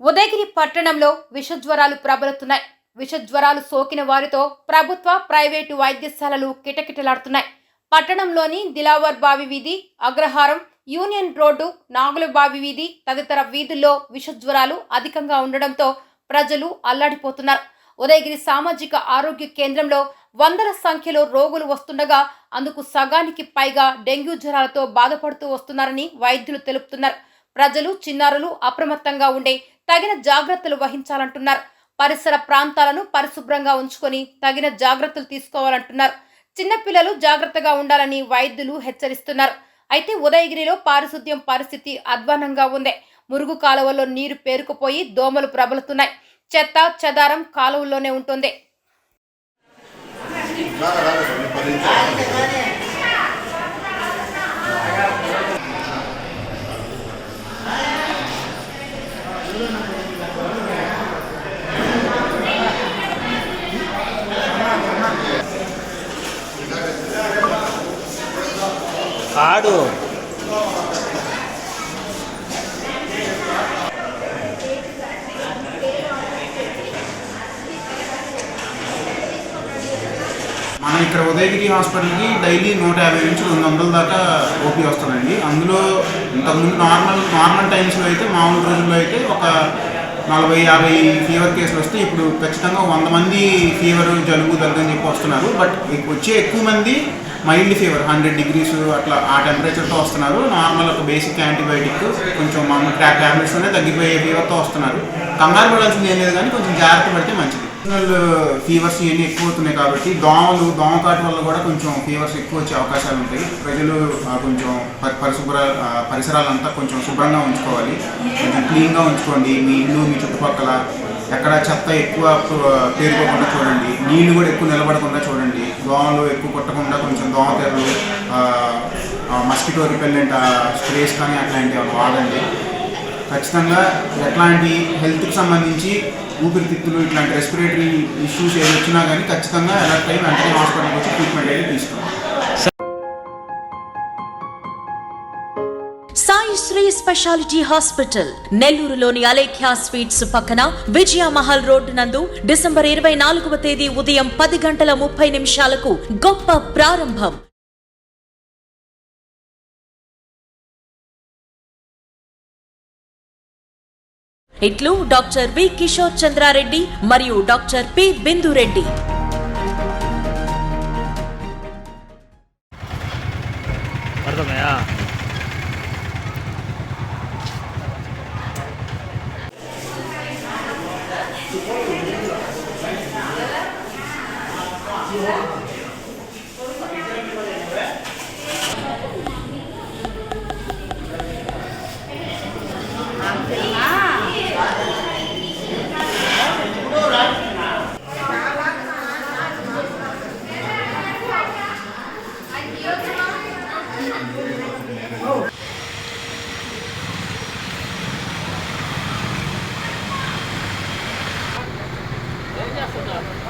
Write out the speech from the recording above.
ఉదయగిరి పట్టణంలో విషజ్వరాలు ప్రబలుతున్నాయి. విషజ్వరాలు సోకిన వారితో ప్రభుత్వ ప్రైవేటు వైద్యశాలలు కిటకిటలాడుతున్నాయి. పట్టణంలోని దిలావర్ బావి వీధి అగ్రహారం యూనియన్ రోడ్డు నాగులబావి వీధి తదితర వీధుల్లో విషజ్వరాలు అధికంగా ఉండడంతో ప్రజలు అల్లాడిపోతున్నారు. ఉదయగిరి సామాజిక ఆరోగ్య కేంద్రంలో వందల సంఖ్యలో రోగులు వస్తుండగా అందుకు సగానికి పైగా డెంగ్యూ జ్వరాలతో బాధపడుతూ వస్తున్నారని వైద్యులు తెలుపుతున్నారు. ప్రజలు చిన్నారులు అప్రమత్తంగా ఉండే తగిన జాగ్రత్తలు వహించాలంటున్నారు. పరిసర ప్రాంతాలను పరిశుభ్రంగా ఉంచుకొని తగిన జాగ్రత్తలు తీసుకోవాలంటున్నారు. చిన్నపిల్లలు జాగ్రత్తగా ఉండాలని వైద్యులు హెచ్చరిస్తున్నారు. అయితే ఉదయగిరిలో పారిశుద్ధ్యం పరిస్థితి అధ్వానంగా ఉంది. మురుగు కాలువలో నీరు పేరుకుపోయి దోమలు ప్రబలుతున్నాయి. చెత్త చెదారం కాలువల్లోనే ఉంటుంది. ఆడు. మనం ఇక్కడ ఉదయగిరి హాస్పిటల్కి డైలీ నూట యాభై నుంచి రెండు వందల దాకా ఓపీ వస్తుందండి. అందులో ఇంతకుముందు నార్మల్ నార్మల్ టైమ్స్లో అయితే మామూలు రోజుల్లో అయితే ఒక నలభై యాభై ఫీవర్ కేసులు వస్తే ఇప్పుడు ఖచ్చితంగా వంద మంది ఫీవర్ జలుబు దగ్గర అని చెప్పి వస్తున్నారు. బట్ వచ్చే ఎక్కువ మంది మైల్డ్ ఫీవర్ హండ్రెడ్ డిగ్రీస్ అట్లా ఆ టెంపరేచర్తో వస్తున్నారు. నార్మల్ ఒక బేసిక్ యాంటీబయాటిక్ కొంచెం మామూలు ట్యాబ్లెట్స్తోనే తగ్గిపోయే ఫీవర్తో వస్తున్నారు. కంగారు పడాల్సింది ఏం లేదు కానీ కొంచెం జాగ్రత్త పడితే మంచిది. ఫీవర్స్ uh, ఇవన్నీ ఎక్కువ అవుతున్నాయి కాబట్టి దోమలు దోమకాటు వల్ల కూడా కొంచెం ఫీవర్స్ ఎక్కువ వచ్చే అవకాశాలు ఉంటాయి. ప్రజలు కొంచెం పరిశుభ్ర పరిసరాలంతా కొంచెం శుభ్రంగా ఉంచుకోవాలి. కొంచెం క్లీన్గా ఉంచుకోండి. మీ ఇల్లు మీ చుట్టుపక్కల ఎక్కడ చెత్త ఎక్కువ పేరుకోకుండా చూడండి. నీళ్ళు కూడా ఎక్కువ నిలబడకుండా చూడండి. దోమలు ఎక్కువ కొట్టకుండా కొంచెం దోమతెరలు మస్కిటో రిపెల్లెంట్ స్ప్రేస్ కానీ అట్లాంటివి వాడండి. ఖచ్చితంగా ఎట్లాంటి హెల్త్కి సంబంధించి ఊపిరితిత్తులు ఇట్లాంటి రెస్పిరేటరీ ఇష్యూస్ ఏది వచ్చినా కానీ ఖచ్చితంగా అలర్ట్ అయ్యి వెంటనే హాస్పిటల్కి వచ్చి ట్రీట్మెంట్ అయితే తీసుకోవాలి సాయి శ్రీ స్పెషాలిటీ హాస్పిటల్ నెల్లూరులోని అలేఖ్య స్వీట్స్ పక్కన విజయ మహల్ రోడ్డు నందు డిసెంబర్ ఇరవై నాలుగవ తేదీ ఉదయం పది గంటల ముప్పై నిమిషాలకు గొప్ప ప్రారంభం. ఇట్లు డాక్టర్ వి కిషోర్ చంద్రారెడ్డి మరియు డాక్టర్ పి బిందురెడ్డి Yeah. ఏం చేస్తున్నారు?